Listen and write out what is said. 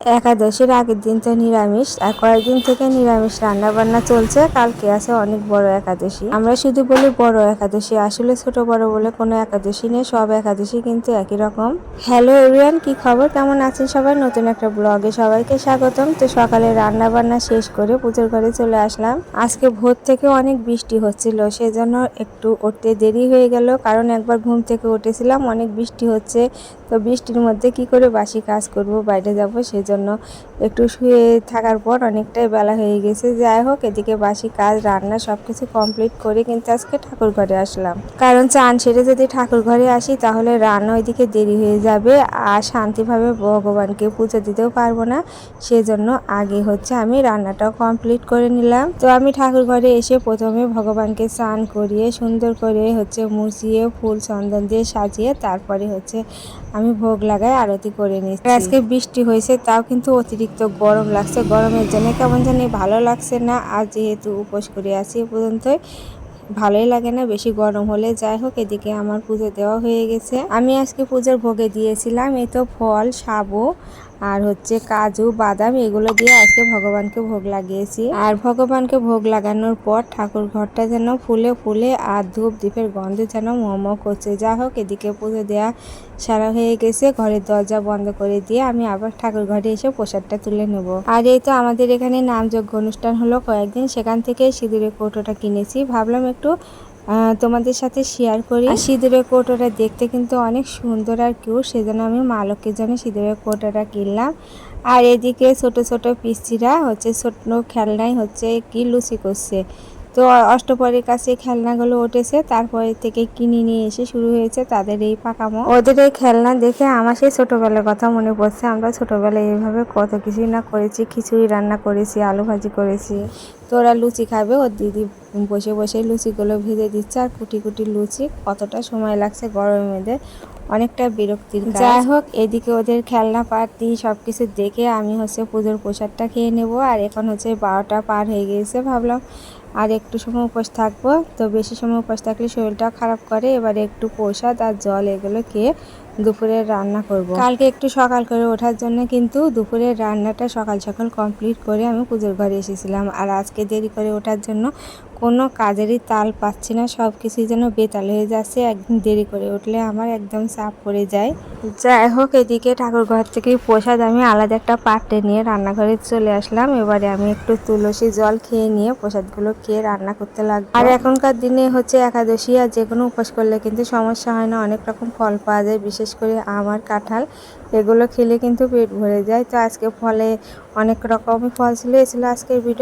একাদশীর আগের দিন তো নিরামিষ, আর কয়েকদিন থেকে নিরামিষ রান্না বান্না চলছে। কালকে আছে অনেক বড় একাদশী। আমরা শুধু বলি বড় একাদশী, আসলে ছোট বড় বলে কোনো একাদশী নেই, সব একাদশী কিন্তু একই রকম। হ্যালো এভরিওয়ান কি খবর? কেমন আছেন সবাই? নতুন একটা ব্লগে সবাইকে স্বাগতম। তো সকালে রান্না বান্না শেষ করে পুজোর ঘরে চলে আসলাম। আজকে ভোর থেকে অনেক বৃষ্টি হচ্ছিল, সেজন্য একটু উঠতে দেরি হয়ে গেল। কারণ একবার ঘুম থেকে উঠেছিলাম, অনেক বৃষ্টি হচ্ছে। তো বৃষ্টির মধ্যে কি করে বাসি কাজ করব, বাইরে যাব, সেজন্য একটু শুয়ে থাকার পর অনেকটাই বেলা হয়ে গেছে। যাই হোক, এদিকে বাসি কাজ, রান্না সব কিছু কমপ্লিট করে কিন্তু আজকে ঠাকুর ঘরে আসলাম। কারণ চান সেরে যদি ঠাকুর ঘরে আসি, তাহলে রান্না ওইদিকে দেরি হয়ে যাবে আর শান্তিভাবে ভগবানকে পুজো দিতেও পারব না। সেজন্য আগে হচ্ছে আমি রান্নাটাও কমপ্লিট করে নিলাম। তো আমি ঠাকুর ঘরে এসে প্রথমে ভগবানকে স্নান করিয়ে, সুন্দর করে হচ্ছে মুছিয়ে, ফুল চন্দন দিয়ে সাজিয়ে, তারপরে হচ্ছে আমি ভোগ লাগাই আরতি করে নিচ্ছি। আজকে বৃষ্টি হয়েছে, তাও কিন্তু অতিরিক্ত গরম লাগছে। গরমের জন্য কেমন জানি ভালো লাগছে না। আর যেহেতু উপোস করে আছি এ পর্যন্তই। ভালোই লাগে না বেশি গরম হলে। যাই হোক, এদিকে আমার পুজো দেওয়া হয়ে গেছে। আমি আজকে পুজোর ভোগে দিয়েছিলাম এই তো ফল সাবু আর হচ্ছে কাজু, বাদাম, এগুলো দিয়ে আজকে ভগবানকে ভোগ লাগিয়েছি। আর ভগবানকে ভোগ লাগানোর পর ঠাকুর ঘরটা যেন ফুলে ফুলে আর ধূপ দ্বীপের গন্ধে যেন মোমো করছে। যা হোক, এদিকে পুজো দেওয়া সারা হয়ে গেছে। ঘরের দরজা বন্ধ করে দিয়ে আমি আবার ঠাকুর ঘরে এসে প্রসাদটা তুলে নেব। আর এই তো আমাদের এখানে নামযজ্ঞ অনুষ্ঠান হলো কয়েকদিন। সেখান থেকে সিঁদুরের কৌটোটা কিনেছি। ভাবলাম একটু তোমাদের সাথে শেয়ার করি। সিঁদুরের কোটোটা দেখতে কিন্তু অনেক সুন্দর আর কিউট সেজন্য আমি মালকের জন্য সিঁদুরের কোটোটা কিনলাম। আর এদিকে ছোট ছোট পিসিরা হচ্ছে ছোট খেলনাই হচ্ছে কি লুচি করছে। তো অষ্টপরের কাছে খেলনাগুলো উঠেছে, তারপরে থেকে কিনে নিয়ে এসে শুরু হয়েছে তাদের এই পাকামো। ওদের এই খেলনা দেখে আমার সেই ছোটোবেলার কথা মনে পড়ছে, আমরা ছোটোবেলায় এইভাবে কত কিছুই না করেছি, খিচুড়ি রান্না করেছি, আলু ভাজি করেছি। তো ওরা লুচি খাবে, ওর দিদি বসে বসে লুচিগুলো ভেজে দিচ্ছে, আর কুটি কুটি লুচি, কতটা সময় লাগছে গরমের মধ্যে, অনেকটা বিরক্তির যাই হোক, এদিকে ওদের খেলনা পাতি সব কিছু দেখে আমি হচ্ছে পুজোর প্রসাদটা খেয়ে নেব, আর এখন হচ্ছে বারোটা পার হয়ে গিয়েছে, ভাবলাম আর একটু সময় উপোস থাকব। তো বেশি সময় উপোস থাকলে শরীরটা খারাপ করে। এবারে একটু প্রসাদ আর জল এগুলো খেয়ে দুপুরে রান্না করব। কালকে একটু সকাল করে ওঠার জন্য কিন্তু দুপুরের রান্নাটা সকাল সকাল কমপ্লিট করে আমি পুজোর ঘরে এসেছিলাম। আর আজকে দেরি করে ওঠার জন্য কোনো কাজেরই তাল পাচ্ছি না সব কিছুই যেন বেতাল হয়ে যাচ্ছে। একদিন দেরি করে উঠলে আমার একদম চাপ পড়ে যায়। যাই হোক, এদিকে ঠাকুর ঘর থেকে প্রসাদ আমি আলাদা একটা পাত্রে নিয়ে রান্নাঘরে চলে আসলাম। এবারে আমি একটু তুলসী জল খেয়ে নিয়ে প্রসাদগুলো খেয়ে রান্না করতে লাগবো। আর এখনকার দিনে হচ্ছে একাদশী আর যে কোনো উপোস করলে কিন্তু সমস্যা হয় না। অনেক রকম ফল পাওয়া যায় বিশেষ করে আমার কাঁঠাল, এগুলো খেলে কিন্তু পেট ভরে যায়। তো আজকে ফলে অনেক রকমই ফল ছিল, এ ছিল আজকের ভিডিও